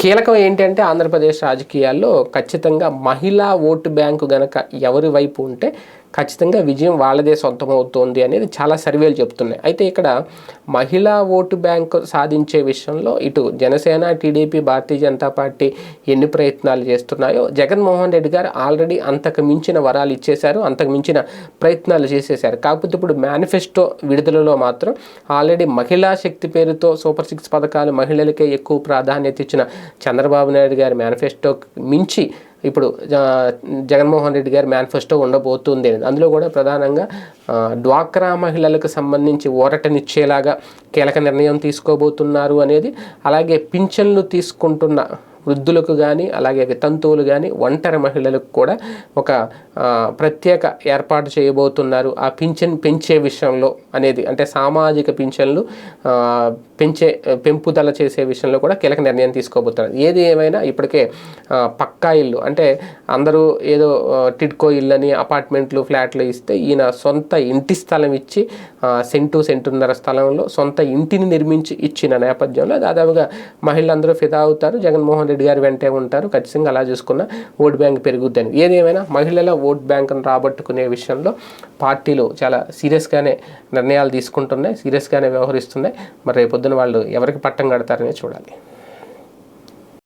కీలకం ఏంటంటే ఆంధ్రప్రదేశ్ రాజకీయాల్లో ఖచ్చితంగా మహిళా ఓటు బ్యాంకు గనక ఎవరి వైపు ఉంటే ఖచ్చితంగా విజయం వాళ్ళదే సొంతమవుతోంది అనేది చాలా సర్వేలు చెప్తున్నాయి. అయితే ఇక్కడ మహిళా ఓటు బ్యాంకు సాధించే విషయంలో ఇటు జనసేన టీడీపీ భారతీయ జనతా పార్టీ ఎన్ని ప్రయత్నాలు చేస్తున్నాయో జగన్మోహన్ రెడ్డి గారు ఆల్రెడీ అంతకు మించిన వరాలు ఇచ్చేశారు అంతకు మించిన ప్రయత్నాలు చేసేశారు. కాకపోతే ఇప్పుడు మేనిఫెస్టో విడుదలలో మాత్రం ఆల్రెడీ మహిళా శక్తి పేరుతో సూపర్ సిక్స్ పథకాలు మహిళలకే ఎక్కువ ప్రాధాన్యత ఇచ్చిన చంద్రబాబు నాయుడు గారి మేనిఫెస్టో మించి ఇప్పుడు జ- జగన్మోహన్ రెడ్డి గారి మేనిఫెస్టో ఉండబోతుంది అందులో కూడా ప్రధానంగా డ్వాక్రా మహిళలకు సంబంధించి ఊరటనిచ్చేలాగా కీలక నిర్ణయం తీసుకోబోతున్నారు అనేది అలాగే పింఛన్లు తీసుకుంటున్న వృద్ధులకు కానీ అలాగే వితంతువులు కానీ ఒంటరి మహిళలకు కూడా ఒక ప్రత్యేక ఏర్పాటు చేయబోతున్నారు. ఆ పింఛన్ పెంచే విషయంలో అనేది అంటే సామాజిక పింఛన్లు పెంచే పెంపుదల చేసే విషయంలో కూడా కీలక నిర్ణయం తీసుకోబోతున్నారు. ఏది ఏమైనా ఇప్పటికే పక్కా ఇల్లు అంటే అందరూ ఏదో టిడ్కో ఇల్లు అని అపార్ట్మెంట్లు ఫ్లాట్లు ఇస్తే ఈయన సొంత ఇంటి స్థలం ఇచ్చి సెంటు సెంటున్నర స్థలంలో సొంత ఇంటిని నిర్మించి ఇచ్చిన నేపథ్యంలో దాదాపుగా మహిళలందరూ ఫిదా అవుతారు. జగన్మోహన్ రెడ్డి గారి వెంటే ఉంటారు. ఖచ్చితంగా అలా చూసుకున్న ఓట్ బ్యాంక్ పెరుగుద్దని. ఏదేమైనా మహిళల ఓట్ బ్యాంక్ను రాబట్టుకునే విషయంలో పార్టీలు చాలా సీరియస్గానే నిర్ణయాలు తీసుకుంటున్నాయి సీరియస్గానే వ్యవహరిస్తున్నాయి. మరి రేపొద్దున వాళ్ళు ఎవరికి పట్టం కడతారనే చూడాలి.